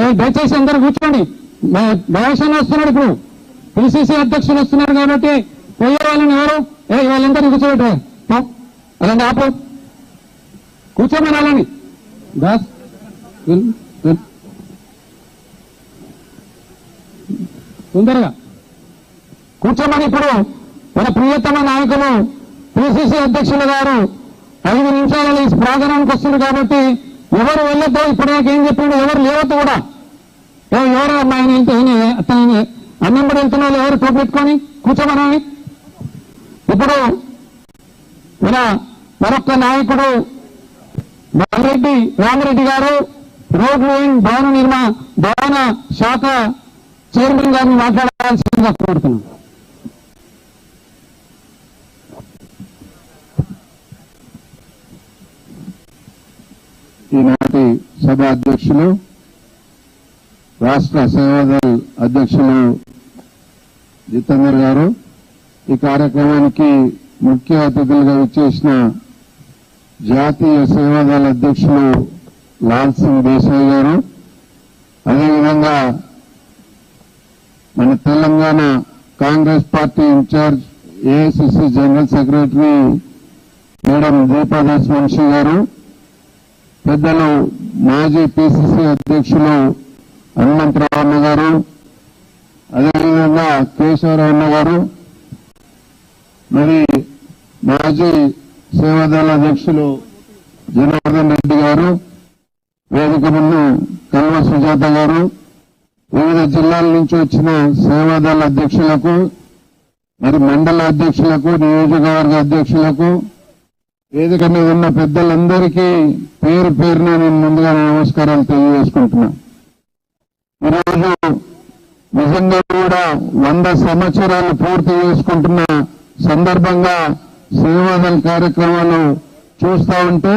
ఏ దయచేసి అందరూ కూర్చోండి. మహేషన్ వస్తున్నాడు ఇప్పుడు. పిసిసి అధ్యక్షులు వస్తున్నారు కాబట్టి పోయే వాళ్ళని ఎవరు? ఏ వాళ్ళందరూ కూర్చోబెట్టే అలాంటి ఆపు. కూర్చోమని దాస్ తొందరగా. కూర్చోమని ఇప్పుడు మన ప్రియతమ నాయకులు పిసిసి అధ్యక్షులు గారు ఐదు నిమిషాలలో ఈ ప్రాంగణానికి వస్తుంది కాబట్టి ఎవరు వెళ్ళొద్దు ఇప్పటిదాకా ఏం చెప్పిండు? ఎవరు లేవద్దు కూడా. ఎవరు ఆయన వెళ్తే అతని అన్నంబడి అన్నం కూడా వాళ్ళు ఎవరు టోపు పెట్టుకొని కూర్చోమని? ఇప్పుడు మన మరొక నాయకుడు బాలరెడ్డి రామరెడ్డి గారు రోడ్ భవన నిర్మాణ భవన శాఖ చైర్మన్ గారిని మాట్లాడాల్సిందిగా కోరుతున్నాం. ఈనాటి సభ అధ్యక్షులు రాష్ట్ర సేవాదల్ అధ్యక్షులు జితేందర్ గారు ఈ కార్యక్రమానికి ముఖ్య అతిథులుగా విచ్చేసిన జాతీయ సేవాదళ అధ్యక్షులు లాల్ సింగ్ దేశాయ్ గారు అదేవిధంగా మన Telangana Congress party in-charge AICC general secretary madam Deepadas Vamshi garu పెద్దలు మాజీ పిసిసి అధ్యక్షులు హనుమంతరావు అన్న గారు అదేవిధంగా కేశవరావు అన్న గారు మరి మాజీ సేవాదళ అధ్యక్షులు జనార్దన్ రెడ్డి గారు వేదిక ముందు కల్వ సుజాత గారు వివిధ జిల్లాల నుంచి వచ్చిన సేవాదళ అధ్యక్షులకు మరి మండల అధ్యక్షులకు నియోజకవర్గ అధ్యక్షులకు వేదిక మీద ఉన్న పెద్దలందరికీ పేరు పేరున నేను ముందుగా నమస్కారాలు తెలియజేసుకుంటున్నా. ఈరోజు నిజంగా కూడా వంద సంవత్సరాలు పూర్తి చేసుకుంటున్న సందర్భంగా సేవాదళ కార్యక్రమాలు చూస్తా ఉంటే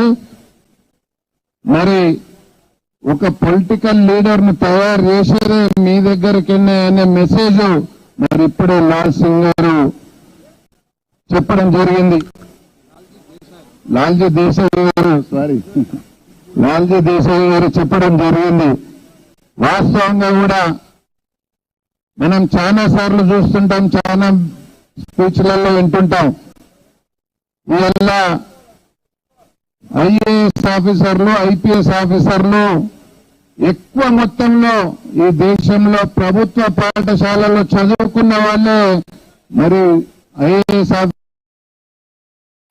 మరి ఒక పొలిటికల్ లీడర్ను తయారు చేసేదే మీ దగ్గరికి అనే మెసేజ్ మరి ఇప్పుడే లాల్ సింగ్ గారు చెప్పడం జరిగింది. లాల్జీ దేశాయ్ గారు సారీ లాల్జీ దేశాయ్ గారు చెప్పడం జరిగింది. వాస్తవంగా కూడా మనం చాలా సార్లు చూస్తుంటాం చాలా స్పీచ్లలో వింటుంటాం. ఇవల్ల ఐఏఎస్ ఆఫీసర్లు ఐపీఎస్ ఆఫీసర్లు ఎక్కువ మొత్తంలో ఈ దేశంలో ప్రభుత్వ పాఠశాలలో చదువుకున్న వాళ్ళే. మరి ఐఏఎస్ ఆఫీసర్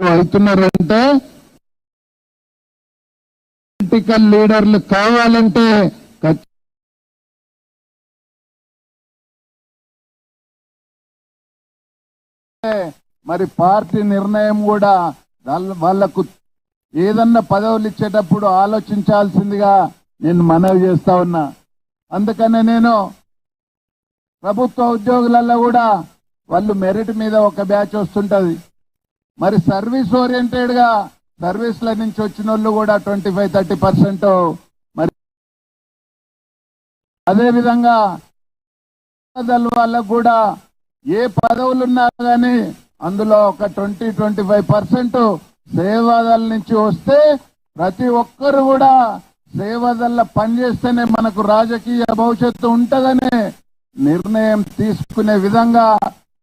అవుతున్నారంటే పొలిటికల్ లీడర్లు కావాలంటే మరి పార్టీ నిర్ణయం కూడా వాళ్ళ- వాళ్ళకు ఏదన్నా పదవులు ఇచ్చేటప్పుడు ఆలోచించాల్సిందిగా నేను మనవి చేస్తా ఉన్నా. అందుకనే నేను ప్రభుత్వ ఉద్యోగులలో కూడా వాళ్ళు మెరిట్ మీద ఒక బ్యాచ్ వస్తుంటది. మరి సర్వీస్ ఓరియంటెడ్గా సర్వీస్ల నుంచి వచ్చిన వాళ్ళు కూడా ట్వంటీ ఫైవ్ థర్టీ పర్సెంట్ మరి అదే విధంగా వాళ్ళకు కూడా ఏ పదవులు ఉన్నా కానీ అందులో ఒక twenty twenty five percent Sevadal నుంచి వస్తే ప్రతి ఒక్కరు కూడా సేవాదళ పనిచేస్తేనే మనకు రాజకీయ భవిష్యత్తు ఉంటుందని నిర్ణయం తీసుకునే విధంగా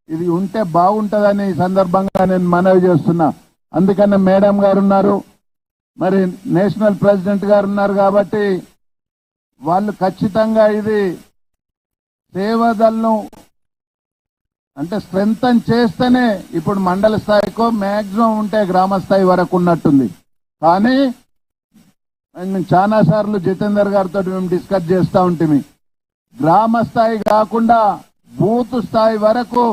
ఇది ఉంటే బాగుంటుందని ఈ సందర్భంగా నేను మనవి చేస్తున్నా. అందుకనే మేడం గారు ఉన్నారు మరి నేషనల్ ప్రెసిడెంట్ గారు ఉన్నారు కాబట్టి వాళ్ళు ఖచ్చితంగా ఇది సేవాదలను అంటే స్ట్రెంగ్తన్ చేస్తేనే ఇప్పుడు మండల స్థాయికో మ్యాక్సిమం ఉంటే గ్రామ స్థాయి వరకు ఉన్నట్టుంది. కానీ మేము చాలా సార్లు జితేందర్ గారితో మేము డిస్కస్ చేస్తూ ఉంటుంది గ్రామ స్థాయి కాకుండా బూత్ స్థాయి వరకు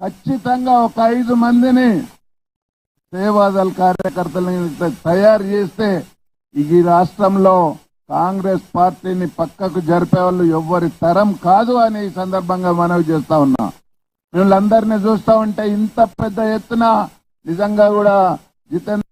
ఖచ్చితంగా ఒక ఐదు మందిని సేవాదళ కార్యకర్తలను తయారు చేస్తే ఈ రాష్ట్రంలో కాంగ్రెస్ పార్టీని పక్కకు జరిపే వాళ్ళు ఎవ్వరి తరం కాదు అని ఈ సందర్భంగా మనవి చేస్తా ఉన్నా. వీళ్ళందరినీ చూస్తా ఉంటే ఇంత పెద్ద ఎత్తున నిజంగా కూడా జితేంద్ర